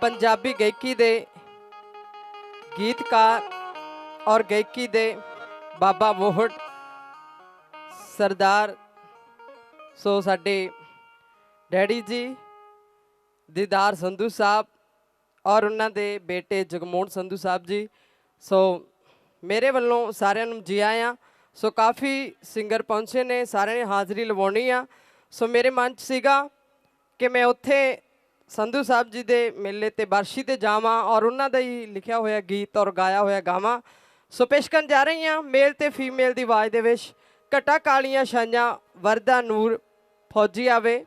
ਪੰਜਾਬੀ ਗਾਇਕੀ ਦੇ ਗੀਤਕਾਰ ਔਰ ਗਾਇਕੀ ਦੇ ਬਾਬਾ ਮੋਹਟ ਸਰਦਾਰ, ਸੋ ਸਾਡੇ ਡੈਡੀ ਜੀ, ਦੀਦਾਰ ਸੰਧੂ ਸਾਹਿਬ ਔਰ ਉਹਨਾਂ ਦੇ ਬੇਟੇ ਜਗਮੋਹਨ ਸੰਧੂ ਸਾਹਿਬ ਜੀ, ਸੋ ਮੇਰੇ ਵੱਲੋਂ ਸਾਰਿਆਂ ਨੂੰ ਜੀ ਆਇਆਂ। ਸੋ ਕਾਫੀ ਸਿੰਗਰ ਪਹੁੰਚੇ ਨੇ, ਸਾਰਿਆਂ ਨੇ ਹਾਜ਼ਰੀ ਲਵਾਉਣੀ ਆ। ਸੋ ਮੇਰੇ ਮਨ 'ਚ ਸੀਗਾ ਕਿ ਮੈਂ ਉੱਥੇ ਸੰਧੂ ਸਾਹਿਬ ਜੀ ਦੇ ਮੇਲੇ ਤੇ ਬਰਸ਼ੀ ਤੇ ਜਾਵਾਂ ਔਰ ਉਹਨਾਂ ਦਾ ਹੀ ਲਿਖਿਆ ਹੋਇਆ ਗੀਤ ਔਰ ਗਾਇਆ ਹੋਇਆ ਗਾਵਾਂ। ਸੋ ਪੇਸ਼ ਕਰਨ ਜਾ ਰਹੀ ਹਾਂ ਮੇਲ ਤੇ ਫੀਮੇਲ ਦੀ ਆਵਾਜ਼ ਦੇ ਵਿੱਚ। ਘਟਾ ਕਾਲੀਆਂ ਛਾਈਆਂ, ਵਰਦਾ ਨੂਰ, ਫੌਜੀ ਆਵੇ।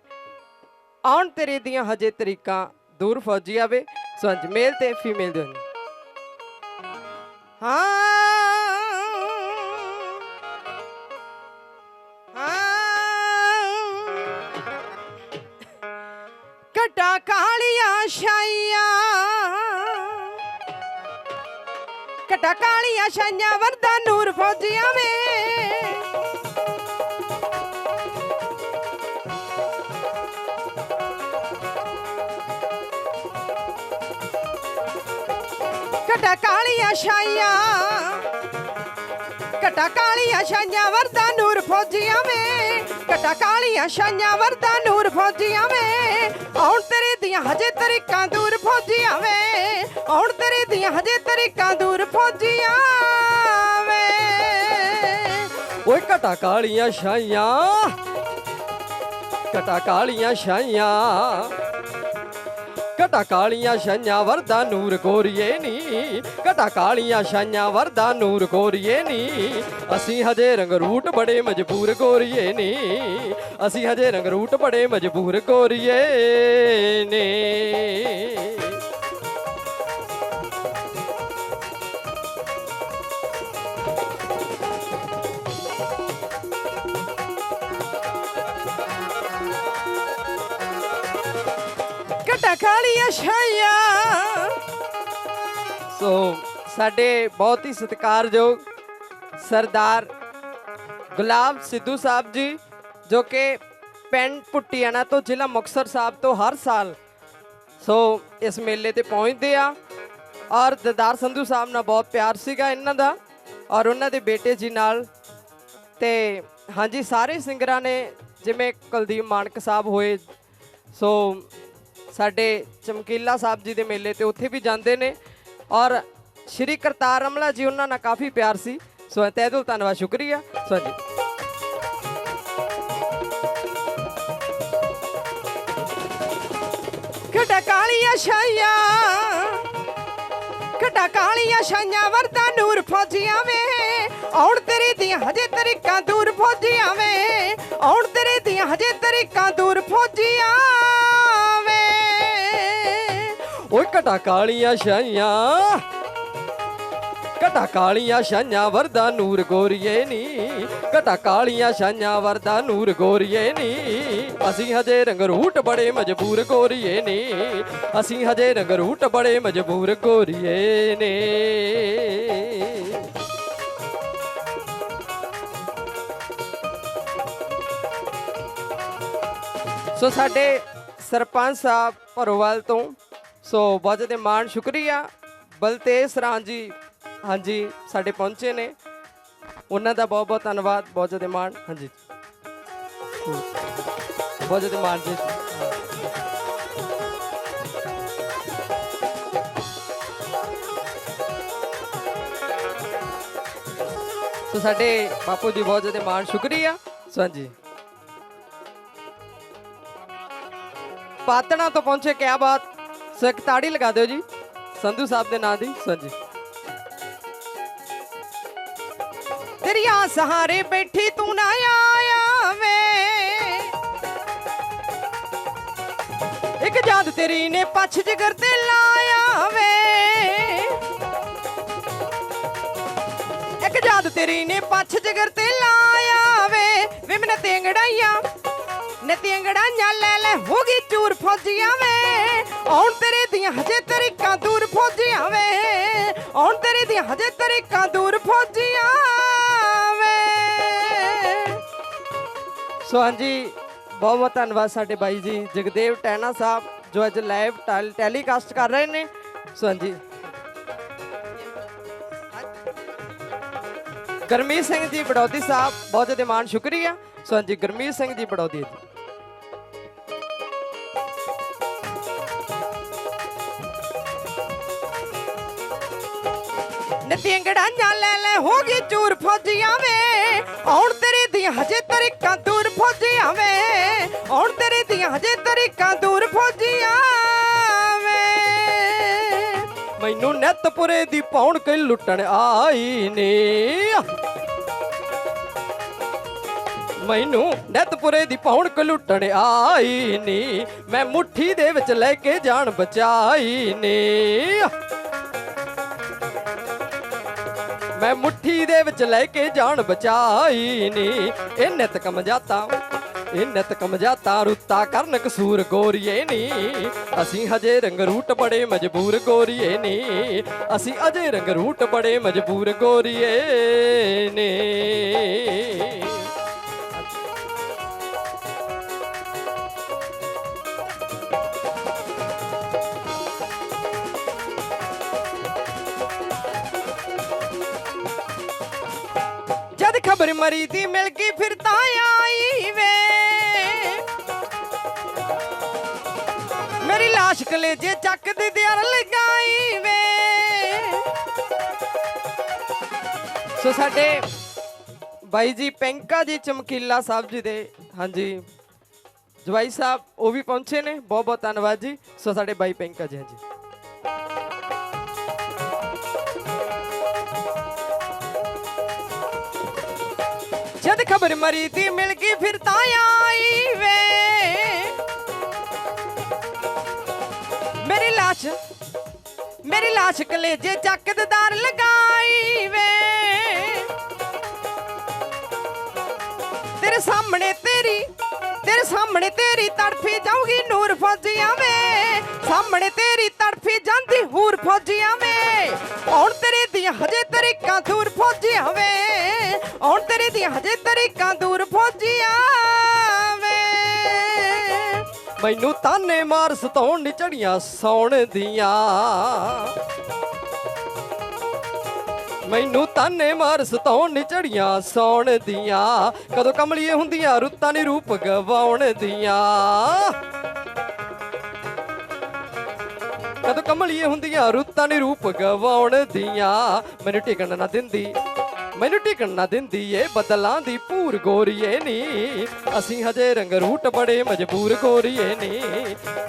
ਆਉਣ ਤੇਰੇ ਦੀਆਂ ਹਜੇ ਤਰੀਕਾਂ, ਦੂਰ ਫੌਜੀ ਆਵੇ। ਸੋ ਅੱਜ ਮੇਲ ਤੇ ਫੀਮੇਲ ਦੇ ਹਾਂ ਛਾਈਆਂ ਘਟਾ ਕਾਲੀਆਂ ਛਾਈਆਂ ਵਰਦਾ ਨੂਰ ਫੌਜੀਆਂ ਵੇ। ਘਟਾ ਕਾਲੀਆਂ ਛਾਈਆਂ ਘਟਾ ਕਾਲੀਆਂ ਛਾਈਆਂ ਵਰਦਾ ਨੂਰ ਫੌਜੀਆਂ ਵੇ। ਘਟਾ ਕਾਲੀਆਂ ਛਾਈਆਂ ਵਰਦਾ ਨੂਰ ਫੌਜੀਆਂ ਵੇ। ਆਉਣ ਤੇਰੇ ਦੀਆਂ ਹਜੇ ਤਰੀਕਾਂ ਦੂਰ ਫੌਜੀਆਂ ਵੇ। ਆਉਣ ਤੇਰੇ ਦੀਆਂ ਹਜੇ ਤਰੀਕਾਂ ਦੂਰ ਫੌਜੀਆਂ ਵੇ। ਓਏ ਘਟਾ ਕਾਲੀਆਂ ਛਾਈਆਂ। ਘਟਾ ਕਾਲੀਆਂ ਛਾਈਆਂ। ਘਟਾ ਕਾਲੀਆਂ ਛਾਈਆਂ ਵਰਦਾ ਨੂਰ ਗੋਰੀਏ ਨੀ, ਘਟਾ ਕਾਲੀਆਂ ਛਾਈਆਂ ਵਰਦਾ ਨੂਰ ਗੋਰੀਏ ਨੀ। ਅਸੀਂ ਹਜੇ ਰੰਗਰੂਟ ਬੜੇ ਮਜਬੂਰ ਗੋਰੀਏ ਨੀ, ਅਸੀਂ ਹਜੇ ਰੰਗਰੂਟ ਬੜੇ ਮਜਬੂਰ ਗੋਰੀਏ ਨੇ। ਕਾਲੀਆਂ ਸੋ ਸਾਡੇ ਬਹੁਤ ਹੀ ਸਤਿਕਾਰਯੋਗ ਸਰਦਾਰ ਗੁਲਾਬ ਸਿੱਧੂ ਸਾਹਿਬ ਜੀ, ਜੋ ਕਿ ਪਿੰਡ ਪੁੱਟੀਆਣਾ ਤੋਂ ਜ਼ਿਲ੍ਹਾ ਮੁਕਤਸਰ ਸਾਹਿਬ ਤੋਂ ਹਰ ਸਾਲ ਸੋ ਇਸ ਮੇਲੇ ਤੇ ਪਹੁੰਚਦੇ ਆ। ਔਰ ਦਦਾਰ ਸੰਧੂ ਸਾਹਿਬ ਨਾਲ ਬਹੁਤ ਪਿਆਰ ਸੀਗਾ ਇਹਨਾਂ ਦਾ। ਔਰ ਉਹਨਾਂ ਦੇ ਬੇਟੇ ਜੀ ਨਾਲ ਤੇ ਹਾਂਜੀ, ਸਾਰੇ ਸਿੰਗਰਾਂ ਨੇ ਜਿਵੇਂ ਕੁਲਦੀਪ ਮਾਨਕ ਸਾਹਿਬ ਹੋਏ। ਸੋ ਸਾਡੇ ਚਮਕੀਲਾ ਸਾਹਿਬ ਜੀ ਦੇ ਮੇਲੇ ਤੇ ਉੱਥੇ ਵੀ ਜਾਂਦੇ ਨੇ। ਔਰ ਸ਼੍ਰੀ ਕਰਤਾਰ ਅਮਲਾ ਜੀ, ਉਹਨਾਂ ਨਾਲ ਕਾਫੀ ਪਿਆਰ ਸੀ। ਸੋ ਤਹਿ ਦਿਲ, ਧੰਨਵਾਦ, ਸ਼ੁਕਰੀਆ। ਸੋ ਜੀ। ਘਟਾ ਕਾਲੀਆਂ ਛਾਈਆਂ ਘਟਾ ਕਾਲੀਆਂ ਛਾਈਆਂ ਵਰਦਾ ਨੂਰ ਫੌਜੀਆਂ ਵੇ। ਆਉਣ ਤੇਰੀ ਦੀਆਂ ਹਜੇ ਤਰੀਕਾਂ ਦੂਰ ਫੌਜੀਆਂ ਵੇ। ਆਉਣ ਤੇਰੀ ਦੀਆਂ ਹਜੇ ਤਰੀਕਾਂ ਦੂਰ ਫੌਜੀਆਂ ਘਟਾ ਕਾਲੀਆਂ ਛਾਈਆਂ। ਘਟਾ ਕਾਲੀਆਂ ਛਾਈਆਂ ਵਰਦਾ ਨੂਰ ਗੋਰੀਏ ਨੀ। ਘਟਾ ਕਾਲੀਆਂ ਛਾਈਆਂ ਵਰਦਾ ਨੂਰ ਗੋਰੀਏ ਨੀ। ਅਸੀਂ ਹਜੇ ਰੰਗਰੂਟ ਬੜੇ ਮਜਬੂਰ ਗੋਰੀਏ ਨੀ। ਅਸੀਂ ਹਜੇ ਰੰਗਰੂਟ ਬੜੇ ਮਜਬੂਰ ਗੋਰੀਏ ਨੇ। ਸੋ ਸਾਡੇ ਸਰਪੰਚ ਸਾਹਿਬ ਭਰੋਵਾਲ ਤੋਂ ਸੋ ਬਹੁਤ ਦੇ ਮਾਣ, ਸ਼ੁਕਰੀਆ। ਬਲਤੇਜ ਸਰਾਂ ਜੀ, ਹਾਂਜੀ, ਸਾਡੇ ਪਹੁੰਚੇ ਨੇ। ਉਹਨਾਂ ਦਾ ਬਹੁਤ ਬਹੁਤ ਧੰਨਵਾਦ, ਬਹੁਤ ਦੇ ਮਾਣ। ਹਾਂਜੀ। ਬਹੁਤ ਦੇ ਮਾਣ ਜੀ। ਸੋ ਸਾਡੇ ਬਾਪੂ ਜੀ ਬਹੁਤ ਜ਼ਿਆਦਾ ਮਾਣ, ਸ਼ੁਕਰੀਆ। ਸੋ ਹਾਂਜੀ। ਪਾਤਣਾ ਤੋਂ ਪਹੁੰਚੇ, ਕਿਆ ਬਾਤ। ਸੋ ਇੱਕ ਤਾੜੀ ਲਗਾ ਦਿਓ ਜੀ। ਸੰਧੂ ਸਾਹਿਬ ਦੇ ਨਾਂ ਦੀ। ਹਾਂਜੀ। ਤੇਰੀਆਂ ਸਹਾਰੇ ਬੈਠੀ ਤੂੰ ਨਾ ਆਇਆ ਵੇ ਇੱਕ ਜਾਦ ਤੇਰੀ ਨੇ ਪੱਛ ਜਿਗਰ ਤੇ ਲਾਇਆ ਵੇ ਇੱਕ ਜਾਦ ਤੇਰੀ ਨੇ ਪੱਛ ਜਿਗਰ ਤੇ ਲਾਇਆ ਵੇ ਵੇ ਮਨ ਤੇਂਗੜਾਈਆਂ, ਨੇ ਤੇਂਗੜਾਈਆਂ ਲੈ ਲੈ ਹੋ ਗਈ ਚੂਰ ਫੌਜੀਆਂ ਵੇ। ਆਉਣ ਤੇਰੇ ਆਉਣ ਤੇਰੇ ਦੀਆਂ ਹਜੇ ਤਰੀਕਾਂ ਦੂਰ ਫੌਜੀਆਂ ਵੇ। ਸੋ ਹਾਂਜੀ, ਬਹੁਤ ਬਹੁਤ ਧੰਨਵਾਦ ਸਾਡੇ ਬਾਈ ਜੀ, ਜਗਦੇਵ ਟੈਣਾ ਸਾਹਿਬ, ਜੋ ਅੱਜ ਲਾਈਵ ਟੈਲੀਕਾਸਟ ਕਰ ਰਹੇ ਨੇ। ਸੋ ਹਾਂਜੀ। ਗਰਮੀਤ ਸਿੰਘ ਜੀ, ਬੜੌਦੀ ਸਾਹਿਬ, ਬਹੁਤ ਜ਼ਿਆਦਾ ਮਾਨ ਸ਼ੁਕਰੀਆ। ਸੋ ਹਾਂਜੀ, ਗਰਮੀਤ ਸਿੰਘ ਜੀ, ਬੜੌਦੀ ਜੀ। ਨਦੀਆਂ ਗੜਾਂਆਂ ਲੈ ਲੈ ਹੋ ਗਈ ਚੂਰ ਫੌਜੀਆਂ ਵੇ। ਆਉਣ ਤੇਰੇ ਦੀਆਂ ਹਜੇ ਤਰੀਕਾਂ ਦੂਰ ਫੌਜੀਆਂ ਵੇ। ਆਉਣ ਤੇਰੇ ਦੀਆਂ ਹਜੇ ਤਰੀਕਾਂ ਦੂਰ ਫੌਜੀਆਂ ਵੇ। ਮੈਨੂੰ ਨੱਤਪੁਰੇ ਦੀ ਪੌਣ ਕੇ ਲੁੱਟਣ ਆਈ ਨੇ। ਮੈਨੂੰ ਨੱਤਪੁਰੇ ਦੀ ਪੌਣ ਕੇ ਲੁੱਟਣ ਆਈ ਨੀ। ਮੈਂ ਮੁੱਠੀ ਦੇ ਵਿੱਚ ਲੈ ਕੇ ਜਾਨ ਬਚਾਈ ਨੇ। ਮੈਂ ਮੁੱਠੀ ਦੇ ਵਿੱਚ ਲੈ ਕੇ ਜਾਨ ਬਚਾਈ ਨੀ। ਇਹ ਨਿਤ ਕਮ ਜਾਤਾ, ਇਹ ਨਿਤ ਕਮ ਜਾਤਾ, ਰੁੱਤਾ ਕਰਨ ਕਸੂਰ ਗੋਰੀਏ ਨੀ। ਅਸੀਂ ਹਜੇ ਰੰਗ ਰੂਟ ਬੜੇ ਮਜਬੂਰ ਗੋਰੀਏ ਨੀ। ਅਸੀਂ ਅਜੇ ਰੰਗ ਰੂਟ ਬੜੇ ਮਜਬੂਰ ਗੋਰੀਏ ਨੀ। ਖਬਰ ਮਰੀ ਦੀ ਮਿਲ ਗਈ ਫਿਰ ਤਾਂ ਆਈ ਵੇ। ਮੇਰੀ ਲਾਸ਼ ਕਲੇਜੇ ਚੱਕ ਦੀ ਦਿਆਰ ਲਗਾਈ ਵੇ। ਸੋ ਸਾਡੇ ਬਾਈ ਜੀ ਪੈਂਕਾ ਜੀ ਚਮਕੀਲਾ ਸਾਹਿਬ ਜੀ ਦੇ, ਹਾਂਜੀ। ਜਵਾਈ ਸਾਹਿਬ ਉਹ ਵੀ ਪਹੁੰਚੇ ਨੇ ਬਹੁਤ ਬਹੁਤ ਧੰਨਵਾਦ ਜੀ। ਸੋ ਸਾਡੇ ਬਾਈ ਪੈਂਕਾ ਜੀ, ਹਾਂਜੀ। ਜਦ ਖਬਰ ਮਰੀ ਦੀ ਮਿਲ ਗਈ ਫਿਰ ਤਾਂ ਆਈ ਵੇ। ਮੇਰੀ ਲਾਸ਼ ਮੇਰੀ ਲਾਸ਼ ਕਲੇਜੇ ਚੱਕ ਲਗਾਈ ਵੇ। ਤੇਰੇ ਸਾਹਮਣੇ ਤੇਰੀ, ਤੇਰੇ ਸਾਹਮਣੇ ਤੇਰੀ ਤੜਫੀ ਜਾਊਗੀ ਨੂਰ ਫੌਜੀਆਂ ਵੇ। ਸਾਹਮਣੇ ਤੇਰੀ ਤੜਫੀ ਜਾਂਦੀ ਹੂਰ ਫੌਜੀਆਂ ਵੇ। ਹੁਣ ਤੇਰੇ ਦੀਆਂ ਹਜੇ ਤਰੀਕਾਂ ਦੂਰ ਫੌਜੀਆਂ ਵੇ। ਹੁਣ ਹਜੇ ਤਰੀਕਾਂ ਦੂਰ ਫੌਜੀਆਂ ਵੇ ਮੈਨੂੰ ਤਾਨੇ ਮਾਰ ਸਤਾਉਣ ਨੀ ਝੜੀਆਂ ਸੌਣ ਦੀਆਂ। ਮੈਨੂੰ ਤਾਨੇ ਮਾਰ ਸਤਾਉਣ ਨੀ ਝੜੀਆਂ ਸੌਣ ਦੀਆਂ। ਕਦੋਂ ਕਮਲੀਏ ਹੁੰਦੀਆਂ ਰੁੱਤਾਂ ਨੀ ਰੂਪ ਗਵਾਉਣ ਦੀਆਂ। ਕਦੋਂ ਕਮਲੀਏ ਹੁੰਦੀਆਂ ਰੁੱਤਾਂ ਨੀ ਰੂਪ ਗਵਾਉਣ ਦੀਆਂ। ਮੈਨੂੰ ਟਿਕਣ ਨਾ ਦਿੰਦੀ। ਮੈਨੂੰ ਟਿਕਣ ਨਾ ਦਿੰਦੀ ਏ, ਬਦਲਾਂ ਦੀ ਭੂਰ ਗੋਰੀਏ ਨੀ। ਅਸੀਂ ਹਜੇ ਰੰਗਰੂਟ ਬੜੇ ਮਜਬੂਰ ਗੋਰੀਏ ਨੀ।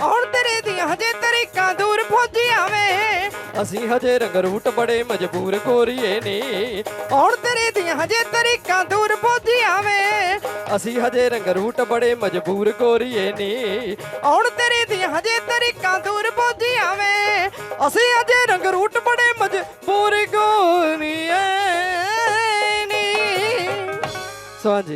ਹੁਣ ਤੇਰੇ ਦੀਆਂ ਹਜੇ ਤਰੀਕਾਂ ਦੂਰ ਫੌਜੀਆਂ ਵੇ। ਅਸੀਂ ਹਜੇ ਰੰਗ ਬੜੇ ਮਜਬੂਰ ਗੋਰੀਏ ਨੀ। ਹੁਣ ਤੇਰੇ ਦੀਆਂ ਹਜੇ ਤਰੀਕਾਂ ਦੂਰ ਫੌਜੀਆਂ ਵੇ। ਅਸੀਂ ਹਜੇ ਰੰਗਰੂਟ ਬੜੇ ਮਜਬੂਰ ਗੋਰੀਏ ਨੀ। ਹੁਣ ਤੇਰੇ ਦੀਆਂ ਹਜੇ ਤਰੀਕਾਂ ਦੂਰ ਫੌਜੀਆਂ ਵੇ। ਅਸੀਂ ਹਜੇ ਰੰਗਰੂਟ ਬੜੇ ਮਜਬੂਰ ਗੋਰੀਏ। ਨੀ ਸੋ ਹਾਂਜੀ